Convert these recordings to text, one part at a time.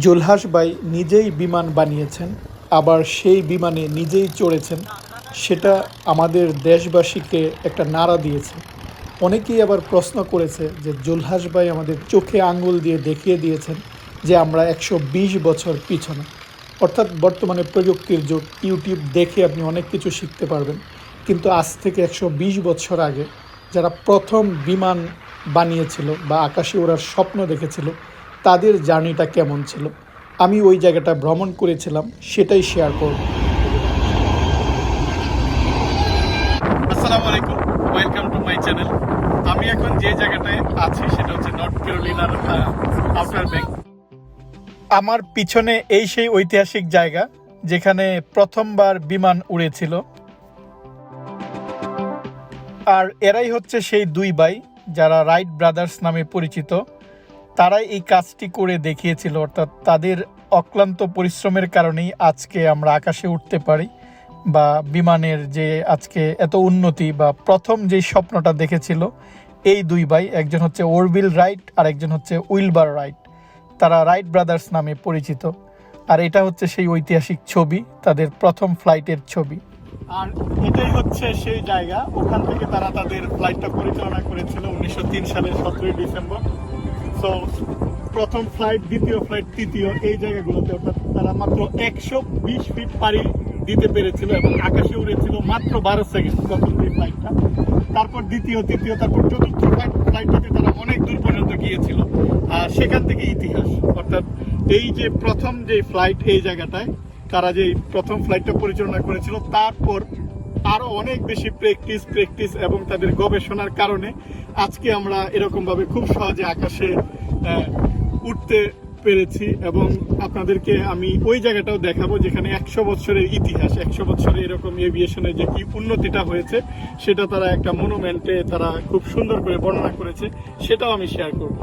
জুলহাস ভাই নিজেই বিমান বানিয়েছেন, আবার সেই বিমানে নিজেই চড়েছেন, সেটা আমাদের দেশবাসীকে একটা নাড়া দিয়েছে। অনেকেই আবার প্রশ্ন করেছে যে জুলহাস ভাই আমাদের চোখে আঙ্গুল দিয়ে দেখিয়ে দিয়েছেন যে আমরা একশো বিশ বছর পিছনে। অর্থাৎ বর্তমানে প্রযুক্তির যুগ, ইউটিউব দেখে আপনি অনেক কিছু শিখতে পারবেন। কিন্তু আজ থেকে একশো বিশ বছর আগে যারা প্রথম বিমান বানিয়েছিল বা আকাশে ওড়ার স্বপ্ন দেখেছিল তাদের জার্নিটা কেমন ছিল? আমি ওই জায়গাটা ভ্রমণ করেছিলাম, সেটাই শেয়ার করব। আসসালামু আলাইকুম ওয়েলকাম টু মাই চ্যানেল আমি এখন যে জায়গাটায় আছি, সেটা হচ্ছে নর্থ ক্যারোলিনার আউটার ব্যাংক আমার পিছনে এই সেই ঐতিহাসিক জায়গা, যেখানে প্রথমবার বিমান উড়েছিল। আর এরাই হচ্ছে সেই দুই ভাই, যারা রাইট ব্রাদার্স নামে পরিচিত। তারাই এই কাজটি করে দেখিয়েছিল, অর্থাৎ তাদের অক্লান্ত পরিশ্রমের কারণেই আজকে আমরা আকাশে উঠতে পারি বা বিমানের যে আজকে এত উন্নতি বা প্রথম যে স্বপ্নটা দেখেছিল, এই দুই ভাই, একজন হচ্ছে ওরবিল রাইট আর একজন হচ্ছে উইলবার রাইট তারা রাইট ব্রাদার্স নামে পরিচিত। আর এটা হচ্ছে সেই ঐতিহাসিক ছবি, তাদের প্রথম ফ্লাইটের ছবি। আর এটাই হচ্ছে সেই জায়গা। ওখান থেকে তারা তাদের ফ্লাইটটা পরিচালনা করেছিল উনিশশো তিন সালের সতেরোই ডিসেম্বর। সো প্রথম ফ্লাইট দ্বিতীয় ফ্লাইট তৃতীয় এই জায়গাগুলোতে অর্থাৎ তারা মাত্র একশো বিশ ফিট পাড়ি দিতে পেরেছিল এবং আকাশে উড়েছিল মাত্র বারো সেকেন্ড প্রথম যে ফ্লাইটটা তারপর দ্বিতীয়, তৃতীয়, তারপর চতুর্থ ফ্লাইট ফ্লাইটটাতে তারা অনেক দূর পর্যন্ত গিয়েছিল। আর সেখান থেকে ইতিহাস। অর্থাৎ এই যে প্রথম যে ফ্লাইট এই জায়গাটায়, তারা যে প্রথম ফ্লাইটটা পরিচালনা করেছিল, তারপর আরও অনেক বেশি প্র্যাকটিস প্র্যাকটিস এবং তাদের গবেষণার কারণে আজকে আমরা এরকম ভাবে খুব সহজে আকাশে উঠতে পেরেছি এবং আপনাদেরকে আমি ওই জায়গাটাও দেখাবো যেখানে একশো বছরের ইতিহাস, একশো বছরে এরকম এভিয়েশনের যে কি উন্নতিটা হয়েছে, সেটা তারা একটা মনুমেন্টে তারা খুব সুন্দর করে বর্ণনা করেছে, সেটাও আমি শেয়ার করব।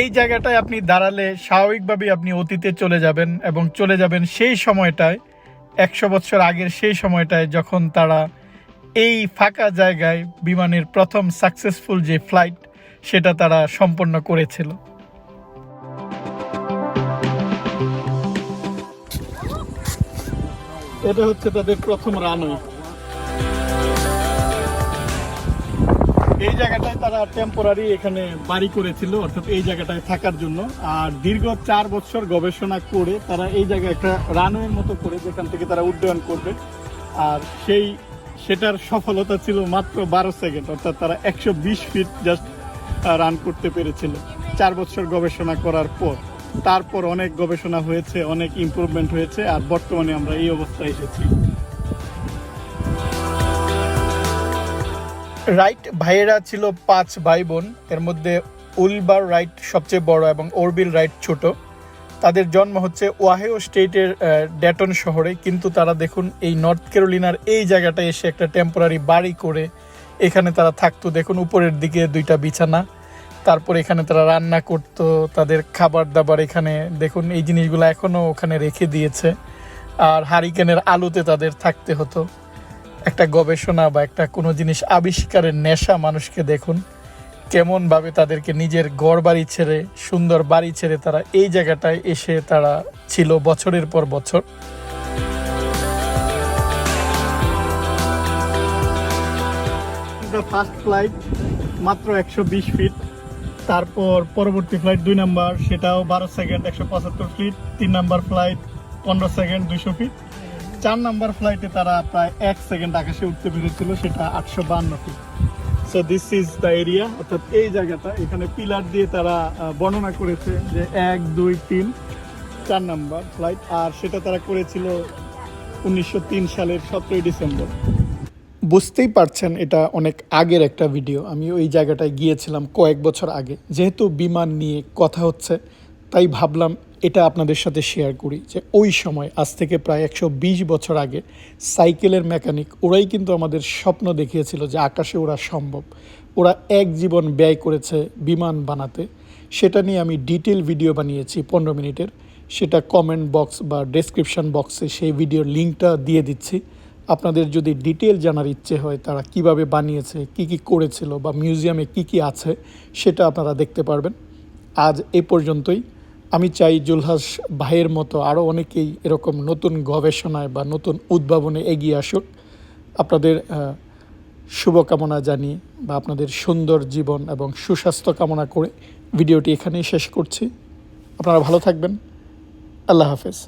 এই জায়গাটায় আপনি দাঁড়ালে স্বাভাবিকভাবেই আপনি অতীতে চলে যাবেন এবং চলে যাবেন সেই সময়টায় একশো বছর আগের সেই সময়টায় যখন তারা এই ফাঁকা জায়গায় বিমানের প্রথম সাকসেসফুল যে ফ্লাইট সেটা তারা সম্পন্ন করেছিল। এটা হচ্ছে তাদের প্রথম রানওয়ে। এই জায়গাটায় তারা টেম্পোরারি এখানে বাড়ি করেছিল, অর্থাৎ এই জায়গাটায় থাকার জন্য। আর দীর্ঘ চার বছর গবেষণা করে তারা এই জায়গায় একটা রানওয়ের মতো করে যেখান থেকে তারা উড্ডয়ন করবে। আর সেই, সেটার সফলতা ছিল মাত্র বারো সেকেন্ড, অর্থাৎ তারা একশো বিশ ফিট জাস্ট রান করতে পেরেছিল চার বছর গবেষণা করার পর। তারপর অনেক গবেষণা হয়েছে, অনেক ইমপ্রুভমেন্ট হয়েছে, আর বর্তমানে আমরা এই অবস্থায় এসেছি। রাইট ভাইয়েরা ছিল পাঁচ ভাই বোন এর মধ্যে উলবার রাইট সবচেয়ে বড় এবং ওরবিল রাইট ছোট। তাদের জন্ম হচ্ছে ওয়াহেও স্টেটের ড্যাটন শহরে। কিন্তু তারা দেখুন এই নর্থ ক্যারোলিনার এই জায়গাটায় এসে একটা টেম্পোরারি বাড়ি করে এখানে তারা থাকতো। দেখুন উপরের দিকে দুইটা বিছানা। তারপর এখানে তারা রান্না করতো, তাদের খাবার দাবার এখানে। দেখুন এই জিনিসগুলো এখনও ওখানে রেখে দিয়েছে। আর হারিকেনের আলোতে তাদের থাকতে হতো। একটা গবেষণা বা একটা কোনো জিনিস আবিষ্কারের নেশা মানুষকে দেখুন। কেমনভাবে তাদেরকে নিজের গড় বাড়ি ছেড়ে, সুন্দর বাড়ি ছেড়ে তারা এই জায়গাটায় এসে তারা ছিল বছরের পর বছর। ফার্স্ট ফ্লাইট মাত্র একশো বিশ ফিট তারপর পরবর্তী ফ্লাইট দুই নাম্বার সেটাও বারো সেকেন্ড একশো পঁচাত্তর ফিট তিন নাম্বার ফ্লাইট পনেরো সেকেন্ড দুইশো ফিট চার নাম্বার ফ্লাইটে তারা প্রায় এক সেকেন্ড আকাশে উঠতে পেরেছিল, সেটা আটশো বান্ন feet so this is the area অর্থাৎ এই জায়গাটা, এখানে পিলার দিয়ে তারা বর্ণনা করেছে যে এক, দুই, তিন, চার নাম্বার ফ্লাইট আর সেটা তারা করেছিল উনিশশো তিন সালের সতেরোই ডিসেম্বর। বুঝতেই পারছেন, এটা অনেক আগের একটা ভিডিও আমি ওই জায়গাটায় গিয়েছিলাম কয়েক বছর আগে। যেহেতু বিমান নিয়ে কথা হচ্ছে, তাই ভাবলাম এটা আপনাদের সাথে শেয়ার করি যে ওই সময়, আজ থেকে প্রায় একশো বিশ বছর আগে, সাইকেলের মেকানিক ওরাই কিন্তু আমাদের স্বপ্ন দেখিয়েছিল যে আকাশে ওরা সম্ভব। ওরা এক জীবন ব্যয় করেছে বিমান বানাতে। সেটা নিয়ে আমি ডিটেল ভিডিও বানিয়েছি পনেরো মিনিটের। সেটা কমেন্ট বক্স বা ডেসক্রিপশন বক্সে সেই ভিডিওর লিঙ্কটা দিয়ে দিচ্ছি। আপনাদের যদি ডিটেল জানার ইচ্ছে হয়, তারা কীভাবে বানিয়েছে, কি কি করেছিল বা মিউজিয়ামে কি কি আছে, সেটা আপনারা দেখতে পারবেন। আজ এ পর্যন্তই। আমি চাই জুলহাস ভাইয়ের মতো আরও অনেকেই এরকম নতুন গবেষণায় বা নতুন উদ্ভাবনে এগিয়ে আসুক। আপনাদের শুভকামনা জানিয়ে বা আপনাদের সুন্দর জীবন এবং সুস্বাস্থ্য কামনা করে ভিডিওটি এখানেই শেষ করছি। আপনারা ভালো থাকবেন। আল্লাহ হাফেজ।